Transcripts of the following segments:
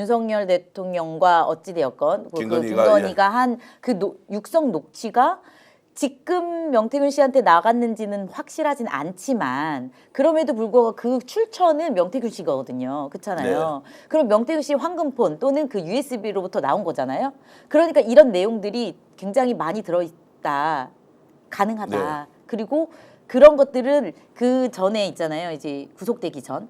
윤석열 대통령과 어찌 되었건 그 김건희가, 김건희가 한그 육성 녹취가 지금 명태균 씨한테 나갔는지는 확실하진 않지만 그럼에도 불구하고 그 출처는 명태균 씨거든요. 그렇잖아요. 그럼 명태균 씨 황금폰 또는 그 USB로부터 나온 거잖아요. 그러니까 이런 내용들이 굉장히 많이 들어있다. 가능하다. 네. 그리고 그런 것들은 그 전에 있잖아요. 이제 구속되기 전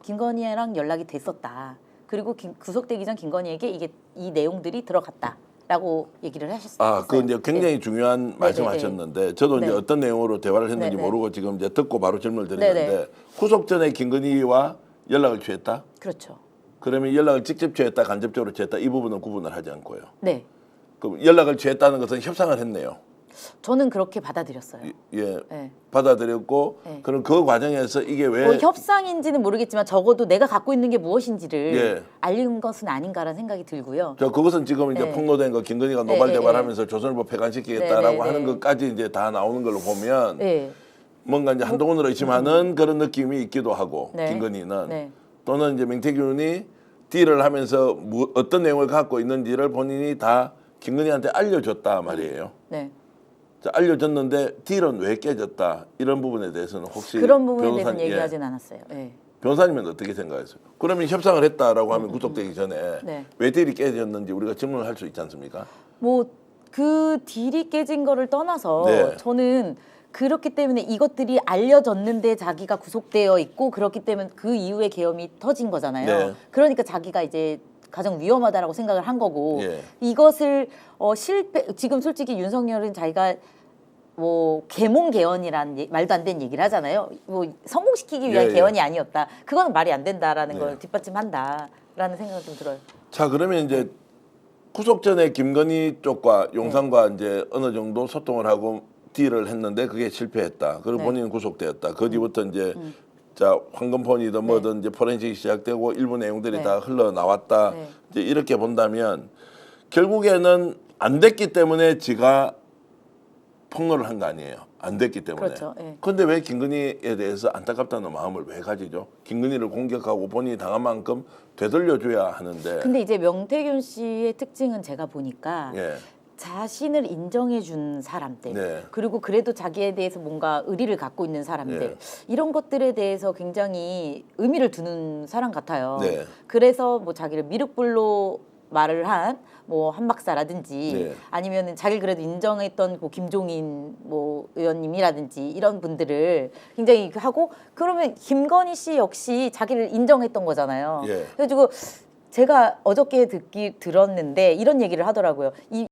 김건희랑 연락이 됐었다. 그리고 김- 구속되기 전 김건희에게 이게 이 내용들이 들어갔다 라고 얘기를 하셨어요. 아, 그 이제 굉장히 중요한 말씀하셨는데 저도 이제 네. 어떤 내용으로 대화를 했는지 네, 네. 모르고 지금 이제 듣고 바로 질문을 드리는데 네, 네. 구속 전에 김건희와 연락을 취했다. 그렇죠. 그러면 연락을 직접 취했다, 간접적으로 취했다 이 부분은 구분을 하지 않고요. 네. 그럼 연락을 취했다는 것은 협상을 했네요. 저는 그렇게 받아들였어요. 예, 네. 받아들였고 네. 그럼 그 과정에서 이게 왜 뭐 협상인지는 모르겠지만 적어도 내가 갖고 있는 게 무엇인지를 예. 알린 것은 아닌가라는 생각이 들고요. 저 그것은 지금 이제 네. 폭로된 거 김건희가 네, 노발대발하면서 조선일보 폐간시키겠다라고 네, 네, 하는 네. 것까지 이제 다 나오는 걸로 보면 네. 뭔가 이제 한동훈을 의심하는 그런 느낌이 있기도 하고 네. 김건희는 네. 또는 이제 명태균이 딜을 하면서 뭐 어떤 내용을 갖고 있는지를 본인이 다 김건희한테 알려줬다 말이에요. 네. 자, 알려줬는데 딜은 왜 깨졌다 이런 부분에 대해서는 혹시 그런 부분에 대해서는 변호사님, 예, 얘기하진 않았어요. 네. 변호사님은 어떻게 생각하세요? 그러면 협상을 했다라고 하면 구속되기 전에 음, 네. 왜 딜이 깨졌는지 우리가 질문을 할 수 있지 않습니까? 뭐 그 딜이 깨진 거를 떠나서 네. 저는 그렇기 때문에 이것들이 알려졌는데 자기가 구속되어 있고 그렇기 때문에 그 이후에 계엄이 터진 거잖아요. 네. 그러니까 자기가 이제 가장 위험하다라고 생각을 한 거고 예. 이것을 어 실패 지금 솔직히 윤석열은 자기가 뭐 개몽 개헌이라는 얘- 말도 안 되는 얘기를 하잖아요. 뭐 성공시키기 위한 예, 예. 개헌이 아니었다. 그거는 말이 안 된다라는 네. 걸 뒷받침한다라는 생각이 좀 들어요. 자 그러면 이제 구속 전에 김건희 쪽과 용산과 이제 어느 정도 소통을 하고 딜을 했는데 그게 실패했다. 그리고 네. 본인은 구속되었다. 그 뒤부터 이제 자 황금폰이든 뭐든 이제 포렌식이 시작되고 일부 내용들이 네. 다 흘러 나왔다. 네. 이제 이렇게 본다면 결국에는 안 됐기 때문에 지가 폭로를 한 거 아니에요. 안 됐기 때문에. 그렇죠. 예. 근데 왜 김건희에 대해서 안타깝다는 마음을 왜 가지죠? 김건희를 공격하고 본인이 당한 만큼 되돌려줘야 하는데. 근데 이제 명태균 씨의 특징은 제가 보니까 예. 자신을 인정해 준 사람들 네. 그리고 그래도 자기에 대해서 뭔가 의리를 갖고 있는 사람들 네. 이런 것들에 대해서 굉장히 의미를 두는 사람 같아요. 네. 그래서 뭐 자기를 미륵불로 말을 한 뭐 한박사라든지 네. 아니면은 자기를 그래도 인정했던 뭐 김종인 뭐 의원님이라든지 이런 분들을 굉장히 그 하고 그러면 김건희 씨 역시 자기를 인정했던 거잖아요. 예. 그래가지고 제가 어저께 듣기 들었는데 이런 얘기를 하더라고요. 이